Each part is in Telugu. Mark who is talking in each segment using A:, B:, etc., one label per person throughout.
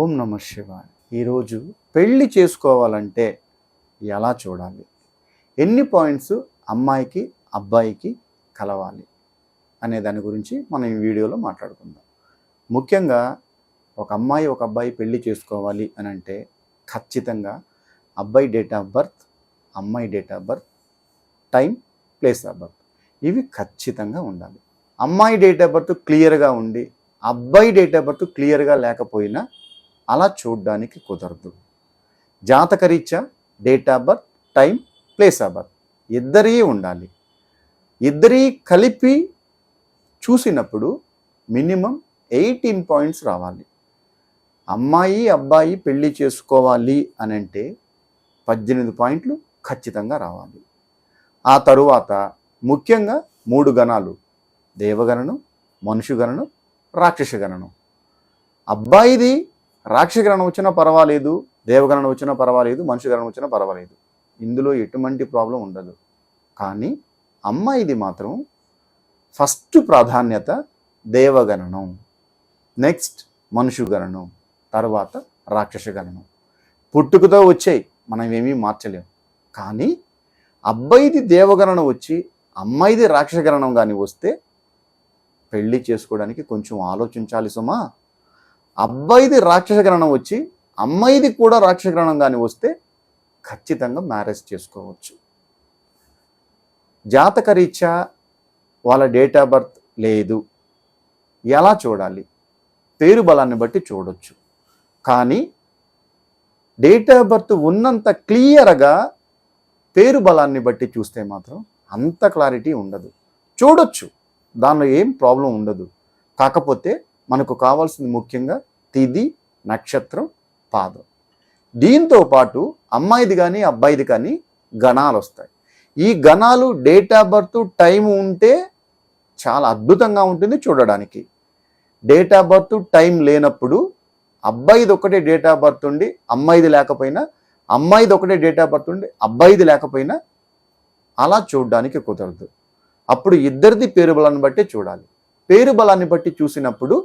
A: ఓం నమ శివాయ. ఈరోజు పెళ్ళి చేసుకోవాలంటే ఎలా చూడాలి? ఎన్ని పాయింట్స్ అమ్మాయికి అబ్బాయికి కలవాలి? అనే దాని గురించి మనం ఈ వీడియోలో మాట్లాడుకుందాం. ముఖ్యంగా ఒక అమ్మాయి ఒక అబ్బాయి పెళ్ళి చేసుకోవాలి అని అంటే ఖచ్చితంగా అబ్బాయి డేట్ ఆఫ్ బర్త్ అమ్మాయి date of birth time place of birth ఇవి ఖచ్చితంగా ఉండాలి. అమ్మాయి డేట్ ఆఫ్ బర్త్ క్లియర్గా ఉండి అబ్బాయి డేట్ ఆఫ్ బర్త్ క్లియర్గా లేకపోయినా అలా చూడడానికి కుదరదు. జాతకరీత్యా date of birth time place of birth ఇద్దరీ ఉండాలి. ఇద్దరీ కలిపి చూసినప్పుడు మినిమం ఎయిటీన్ పాయింట్స్ రావాలి. అమ్మాయి అబ్బాయి పెళ్ళి చేసుకోవాలి అని అంటే పద్దెనిమిది పాయింట్లు ఖచ్చితంగా రావాలి. ఆ తరువాత ముఖ్యంగా మూడు గణాలు దేవగణనం మనుషుగణనం రాక్షసగణనం. అబ్బాయిది రాక్షగ్రహణం వచ్చినా పర్వాలేదు దేవగణనం వచ్చినా పర్వాలేదు మనుషు గ్రహణం వచ్చినా పర్వాలేదు. ఇందులో ఎటువంటి ప్రాబ్లం ఉండదు. కానీ అమ్మాయిది మాత్రం ఫస్ట్ ప్రాధాన్యత దేవగణనం నెక్స్ట్ మనుషు గణనం తర్వాత రాక్షస గణనం పుట్టుకతో వచ్చాయి మనం ఏమీ మార్చలేం. కానీ అబ్బాయిది దేవగణనం వచ్చి అమ్మాయిది రాక్షస గణనం కానీ వస్తే పెళ్ళి చేసుకోవడానికి కొంచెం ఆలోచించాలి సుమా. అబ్బాయిది రాక్షస గ్రహణం వచ్చి అమ్మాయిది కూడా రాక్షస గ్రహణం కానీ వస్తే ఖచ్చితంగా మ్యారేజ్ చేసుకోవచ్చు. జాతకరీత్యా వాళ్ళ డేట్ ఆఫ్ బర్త్ లేదు. ఎలా చూడాలి? పేరు బలాన్ని బట్టి చూడొచ్చు. కానీ డేట్ ఆఫ్ బర్త్ ఉన్నంత క్లియర్గా పేరు బలాన్ని బట్టి చూస్తే మాత్రం అంత క్లారిటీ ఉండదు. చూడొచ్చు. దానిలో ఏం ప్రాబ్లం ఉండదు. కాకపోతే మనకు కావాల్సింది ముఖ్యంగా తిది నక్షత్రం పాదం. దీంతో పాటు అమ్మాయిది కానీ అబ్బాయిది కానీ గణాలు వస్తాయి. ఈ గణాలు డేట్ ఆఫ్ బర్త్ టైం ఉంటే చాలా అద్భుతంగా ఉంటుంది చూడడానికి. డేట్ ఆఫ్ బర్త్ టైం లేనప్పుడు అబ్బాయిది ఒకటే డేట్ ఆఫ్ బర్త్ ఉండి అమ్మాయిది లేకపోయినా అమ్మాయిది ఒకటే డేట్ ఆఫ్ బర్త్ ఉండి అబ్బాయిది లేకపోయినా అలా చూడడానికి కుదరదు. అప్పుడు ఇద్దరిది పేరు బలాన్ని బట్టి చూడాలి. పేరు బలాన్ని బట్టి చూసినప్పుడు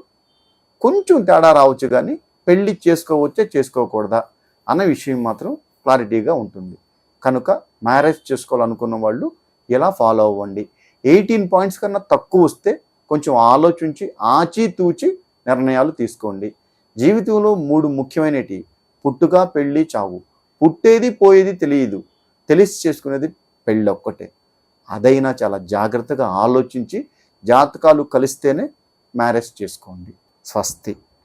A: కొంచెం తేడా రావచ్చు కానీ పెళ్ళి చేసుకోవచ్చే చేసుకోకూడదా అన్న విషయం మాత్రం క్లారిటీగా ఉంటుంది. కనుక మ్యారేజ్ చేసుకోవాలనుకున్న వాళ్ళు ఇలా ఫాలో అవ్వండి. ఎయిటీన్ పాయింట్స్ కన్నా తక్కువ వస్తే కొంచెం ఆలోచించి ఆచితూచి నిర్ణయాలు తీసుకోండి. జీవితంలో మూడు ముఖ్యమైనటి పుట్టుక పెళ్ళి చావు. పుట్టేది పోయేది తెలియదు. తెలిసి చేసుకునేది పెళ్ళి ఒక్కటే అదైనా చాలా జాగ్రత్తగా ఆలోచించి జాతకాలు కలిస్తేనే మ్యారేజ్ చేసుకోండి. స్వస్తి